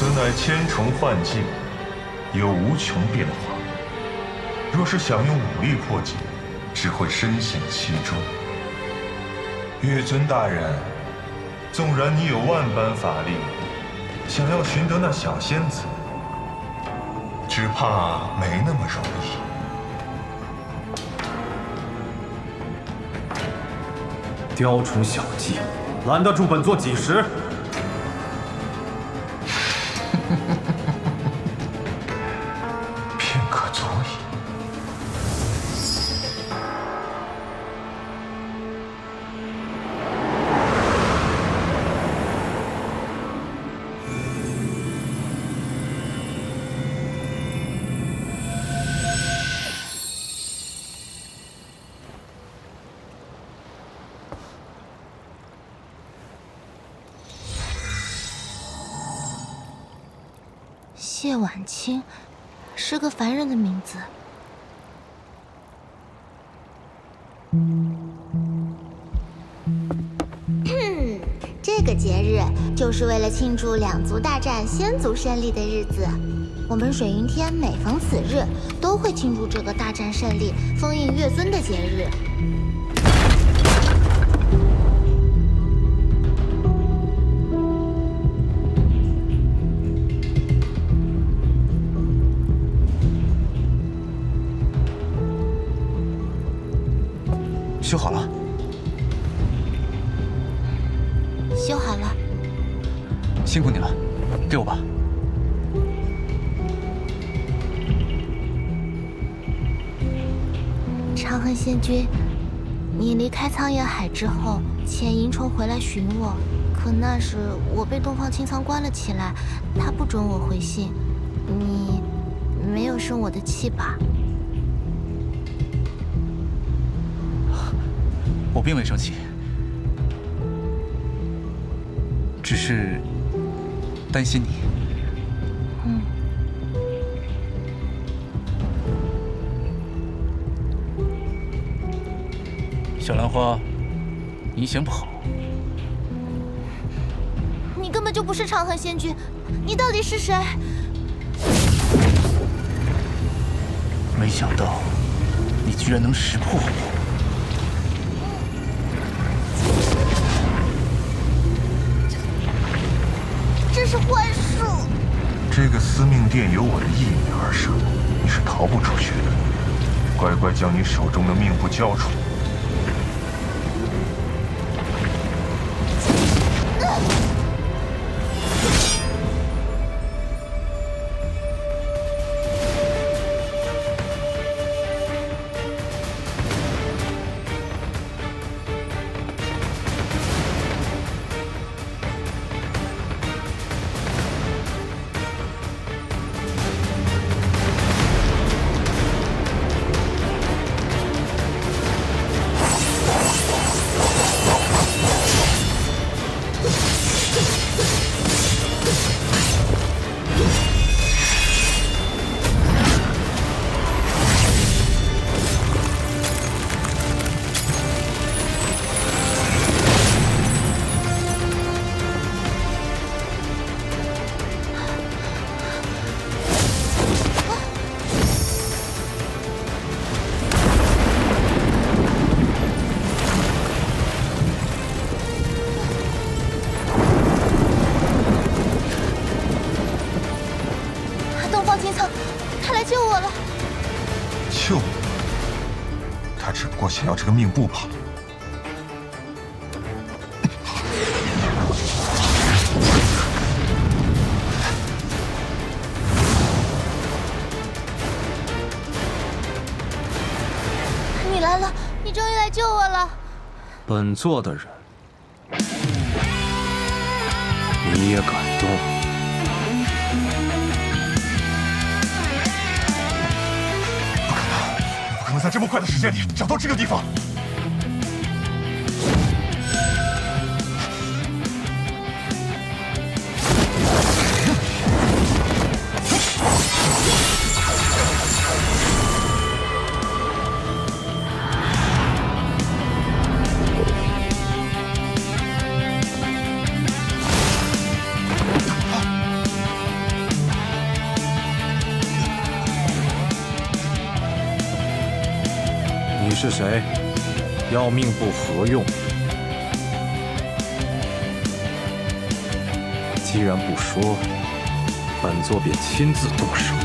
此乃千重幻境，有无穷变化。若是想用武力破解，只会深陷其中。月尊大人，纵然你有万般法力，想要寻得那小仙子，只怕没那么容易。雕虫小技，拦得住本座几时？Ha ha ha. 谢婉清，是个凡人的名字。这个节日就是为了庆祝两族大战仙族胜利的日子。我们水云天每逢此日，都会庆祝这个大战胜利、封印月尊的节日。修好了，修好了，辛苦你了，给我吧。长恨仙君，你离开苍岩海之后，遣银虫回来寻我，可那时我被东方青苍关了起来，他不准我回信。你没有生我的气吧？我并未生气，只是担心你。嗯，小兰花，阴险不好。你根本就不是长恨仙君，你到底是谁？没想到你居然能识破我。这个司命殿由我的义女而生，你是逃不出去的。乖乖将你手中的命簿交出。来救我？他只不过想要这个命簿罢了。你来了，你终于来救我了！本座的人，你也敢动？在这么快的时间里找到这个地方。是谁？要命不何用？既然不说，本座便亲自动手。